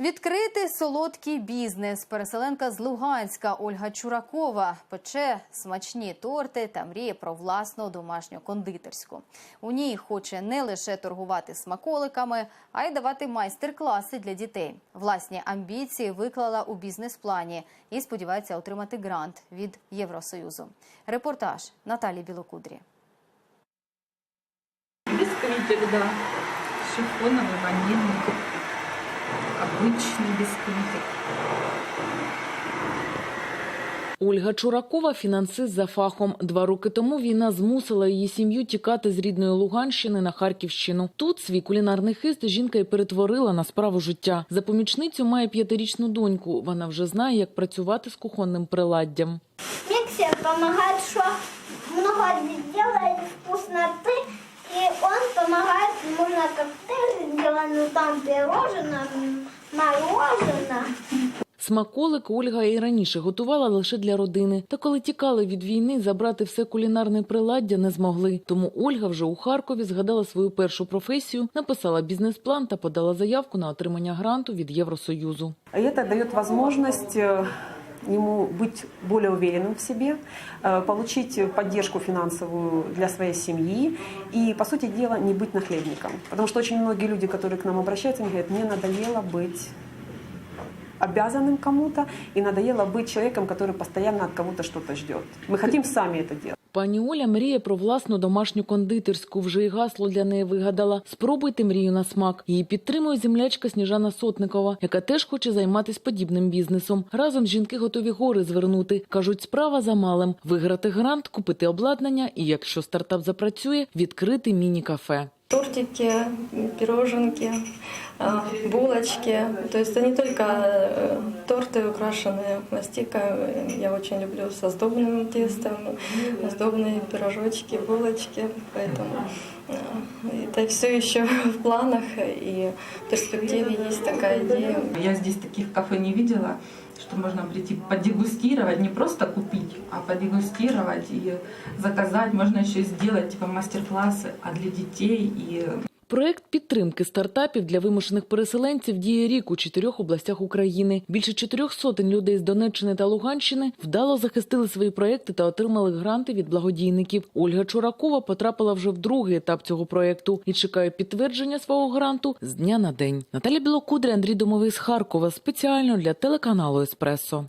Відкрити солодкий бізнес. Переселенка з Луганська Ольга Чуракова пече смачні торти та мріє про власну домашню кондитерську. У ній хоче не лише торгувати смаколиками, а й давати майстер-класи для дітей. Власні амбіції виклала у бізнес-плані і сподівається отримати грант від Євросоюзу. Репортаж Наталі Білокудрі. Бисквитик, да. Шифоновый, ванильный Обычный бисквитик. Ольга Чуракова – фінансист за фахом. Два роки тому війна змусила її сім'ю тікати з рідної Луганщини на Харківщину. Тут свій кулінарний хист жінка і перетворила на справу життя. За помічницю має п'ятирічну доньку. Вона вже знає, як працювати з кухонним приладдям. Миксер помогает, что много делает вкусноты, и он помогает, можно коктейль сделать, ну там пирожное, м. Смаколик Ольга і раніше готувала лише для родини. Та коли тікали від війни, забрати все кулінарне приладдя не змогли. Тому Ольга вже у Харкові згадала свою першу професію, написала бізнес-план та подала заявку на отримання гранту від Євросоюзу. Це дає можливість э, ему быть более уверенным в себе, э, получить поддержку финансовую для своей семьи и, по сути дела, не быть нахлебником. Потому что очень многие люди, которые к нам обращаются, они говорят, мне надоело быть обязанным кому-то и надоело быть человеком, который постоянно от кого-то что-то ждет. Мы хотим сами это делать. Пані Оля мріє про власну домашню кондитерську. Вже й гасло для неї вигадала. Спробуйте мрію на смак. Її підтримує землячка Сніжана Сотникова, яка теж хоче займатися подібним бізнесом. Разом жінки готові гори звернути. кажуть, справа за малим: виграти грант, купити обладнання і, якщо стартап запрацює, відкрити міні-кафе. тортики, пироженки, булочки. То есть не только э, торты, украшенные мастикой. Я очень люблю с оздобленным тестом, оздобные пирожочки, булочки. Поэтому э, это все еще в планах и в перспективе есть такая идея. Я здесь таких кафе не видела, что можно прийти подегустировать, не просто купить, а подегустировать и заказать. Можно еще сделать типа мастер-классы, а для детей и Проект підтримки стартапів для вимушених переселенців діє рік у чотирьох областях України. Більше чотирьох сотень людей з Донеччини та Луганщини вдало захистили свої проекти та отримали гранти від благодійників. Ольга Чуракова потрапила вже в другий етап цього проекту і чекає підтвердження свого гранту з дня на день. Наталя Білокудря, Андрій Домовий з Харкова спеціально для телеканалу Еспресо.